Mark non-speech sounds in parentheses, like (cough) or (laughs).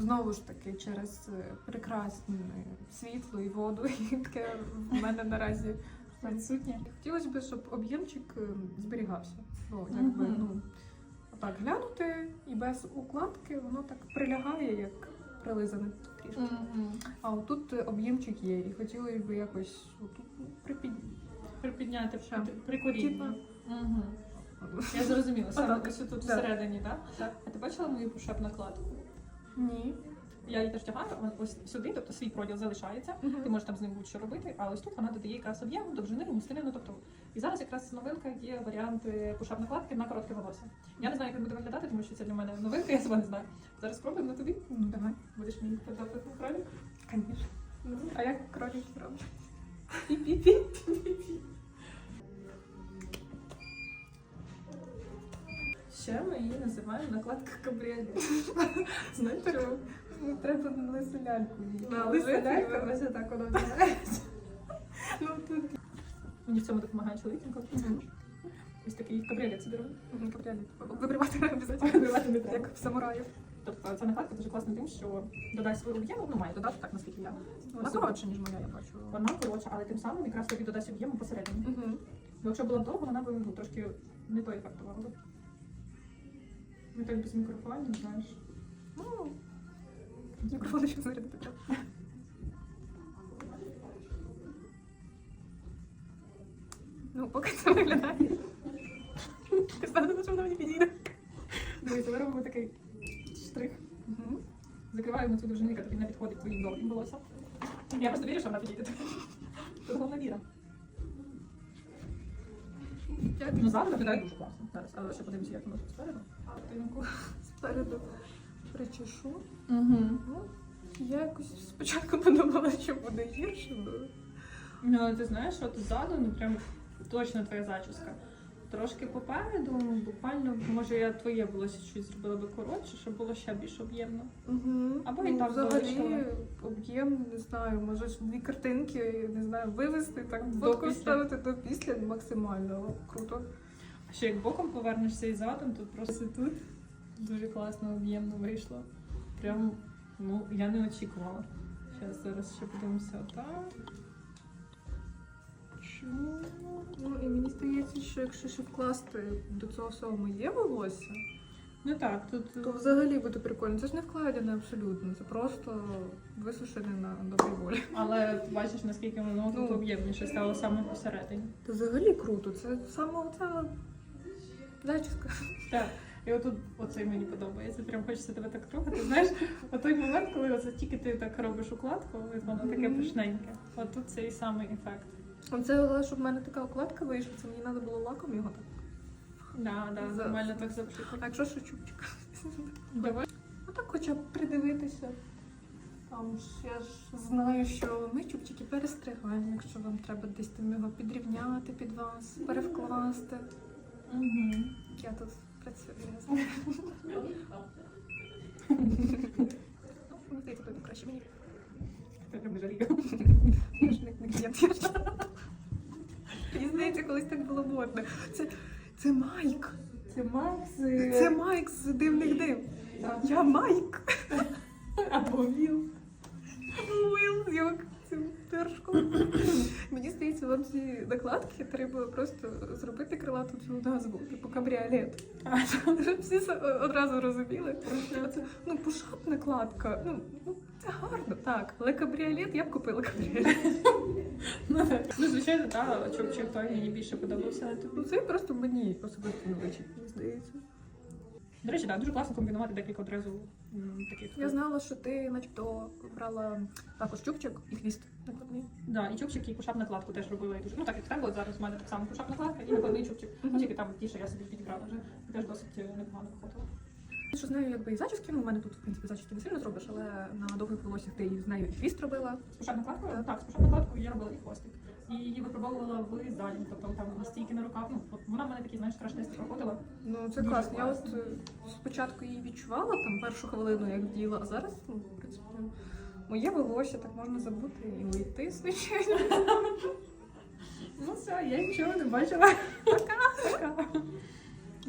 знову ж таки через е, прекрасне світло і воду, (laughs) яке в мене наразі відсутнє. Хотілося б, щоб об'ємчик е, зберігався. Бо якби ну отак глянути і без укладки воно так прилягає, як прилизане трішки. А отут об'ємчик є, і хотілося б якось отут ну, припід... Припідняти Що? при Угу. Я зрозуміла. Саме ось тут всередині, так? Так. А ти бачила мою пушеп накладку? Ні. Я її теж тягаю ось сюди, тобто свій проділ залишається. Ти можеш там з ним будь-що робити, а ось тут вона додає якраз об'єму, довжини, густини, ну тобто. І зараз якраз новинка є варіанти пушап накладки на коротке волосся. Я не знаю, як він буде виглядати, тому що це для мене новинка, (laughs) я себе не знаю. Зараз спробуємо на тобі. Ну давай. Будеш мені подати кролик? Звісно. Ну, А як кролики роблять? (laughs) пі-пі-пі. Ще ми її називаємо накладка кабріолет. Знаєте, що ну, треба на лису ляльку її. На лису ляльку? ось так воно називається. Ну тут Мені в цьому допомагає чоловік. Ось такий кабріолет собі робить. Мгм. Вибривати обов'язково. Вибривати не треба. Як в самураїв. Тобто ця накладка дуже класна тим, що додасть свою об'єму, ну має додати так, наскільки я. Вона коротша, ніж моя, я бачу. Вона коротша, але тим самим якраз тобі додасть об'єму посередині. Бо якщо була б довго, вона б ну, трошки не той ефект давала б. Ну так без мікрофонів, знаєш. Ну, мікрофон ще зарядити треба. Ну, поки це виглядає. Ти впевнена, що воно мені підійде? Дивіться, ми робимо такий штрих. Мгм. Закриваємо цю довжину, яка тобі не підходить твоїм довгим волоссям. Я просто вірю, що вона підійде. Тут головна віра. Ну, зараз виглядає дуже класно. Зараз, але ще подивимося, як тут спереду. Тинку (laughs) спереду причешу. Угу. Ну, я якось спочатку подумала, що буде гірше, Ну, але ти знаєш, тут ззаду, ну прям точно твоя зачіска. Трошки попереду, буквально, може, я твоє волосся щось зробила би коротше, щоб було ще більш об'ємно. Угу. Або і ну, так взагалі залишила. об'єм, не знаю, може ж дві картинки, не знаю, вивести, так До фотку після. ставити до після максимально круто. А ще як боком повернешся і задом, тут просто тут дуже класно об'ємно вийшло. Прям, ну, я не очікувала. Зараз зараз ще подивимося отак. Чому? Ну і мені здається, що якщо ще вкласти до цього всього моє волосся, Ну так, тут то взагалі буде прикольно. Це ж не вкладене абсолютно, це просто висушене на добрій волі. але ти бачиш, наскільки воно тут Ну. об'ємніше стало саме посередині. Це взагалі круто. Це саме оця зачіска. Так. І отут оцей мені подобається. Прям хочеться тебе так трогати. Знаєш, от той момент, коли оце тільки ти так робиш укладку, і воно таке пишненьке. От тут цей самий ефект. Але щоб в мене така укладка вийшла, це мені треба було лаком його так. Да, да, За- нормально так запшикати. А якщо що чубчик? Давай. Ну так хоча б придивитися. Там ж я ж знаю, що ми чубчики перестригаємо, якщо вам треба десь там його підрівняти під вас, перевкласти. Угу. Я тут працюю, (laughs) я знаю. Ну, мені здається, краще мені. Я. Ж не клієнт. я ж. Мені здається, колись так було модно. Це, це Майк. Це Макс. Це Майк з дивних див. Я Майк. або Віл. Уилл, як цим першком. Мені здається, вам ці накладки треба просто зробити крилату цю назву, типу кабріолет. Щоб всі одразу розуміли. ну, пушап накладка. Ну, ну, гарно, так. Але кабріолет я б купила кабріолет. Ну. Ну, звичайно, так, чубчик той мені більше подобався. Ну, це просто мені особисто не вичить, мені здається. До речі, так, дуже класно комбінувати декілька одразу м, таких. Я знала, що ти начебто брала також чубчик і хвіст накладний. Да, і чубчик, і пушап накладку теж робила. І дуже, ну так як треба, от зараз в мене так само пушап накладка і накладний чубчик. Ну тільки там ті, що я собі підібрала вже. Теж досить е, непогано виходило. Що з нею якби і зачіски, ну, у мене тут, в принципі, зачіски не сильно зробиш, але на довгих волоссях ти з нею і хвіст робила. З пушап накладкою? Так, з пушап я робила і хвостик. І її випробовувала в залі, тобто там стійки на руках. Ну, от вона в мене такі, знаєш, страшнисті проходила. Ну, це Дуже класно. Я от е, спочатку її відчувала там першу хвилину, як діла, а зараз, ну, в принципі, моє волосся так можна забути і уйти, звичайно. (laughs) Ну все, я нічого не бачила. Пока.